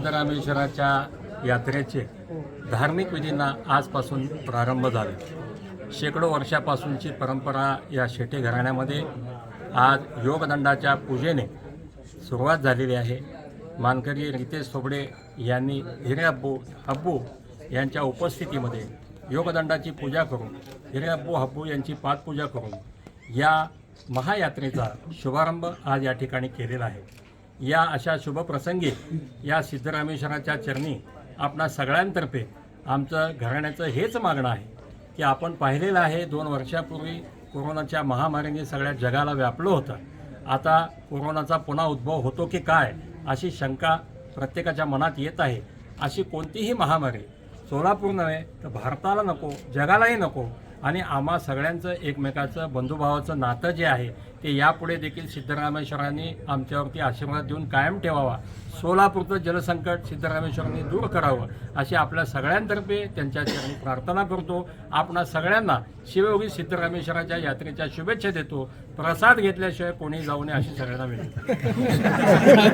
सिद्धरामेश्वराच्या यात्रेचे धार्मिक विधींना आजपासून प्रारंभ झाले. शेकडो वर्षापासूनची परंपरा या शेटे घराण्यामध्ये आज योगदंडाच्या पूजेने सुरुवात झालेली आहे. मानकरी रितेश थोबडे यांनी हिरे अब्बू हब्बू यांच्या उपस्थितीमध्ये योगदंडाची पूजा करून हिरे अब्बू हब्बू यांची पाठपूजा करून या महायात्रेचा शुभारंभ आज या ठिकाणी केलेला आहे. या अशा शुभप्रसंगी या सिद्धरामेश्वराच्या चरणी आपणा सगळ्यांतर्फे आमचं घराण्याचं हेच मागणं आहे की आपण पाहिलेलं आहे दोन वर्षापूर्वी कोरोनाच्या महामारीने सगळ्या जगाला व्यापलं होतं. आता कोरोनाचा पुन्हा उद्भव होतो की काय अशी शंका प्रत्येकाच्या मनात येत आहे. अशी कोणतीही महामारी सोलापूर नव्हे तर भारताला नको जगालाही नको आणि आम्हा सगळ्यांचं एकमेकाचं बंधुभावाचं नातं जे आहे ते यापुढे देखील सिद्धरामेश्वरांनी आमच्यावरती आशीर्वाद देऊन कायम ठेवावा. सोलापूरचं जलसंकट सिद्धरामेश्वरांनी दूर करावं अशी आपल्या सगळ्यांतर्फे त्यांच्या चरणी प्रार्थना करतो. आपणा सगळ्यांना शिवयोगी सिद्धरामेश्वराच्या यात्रेच्या शुभेच्छा देतो. प्रसाद घेतल्याशिवाय कोणी जाऊ नये अशी सगळ्यांना विनंती.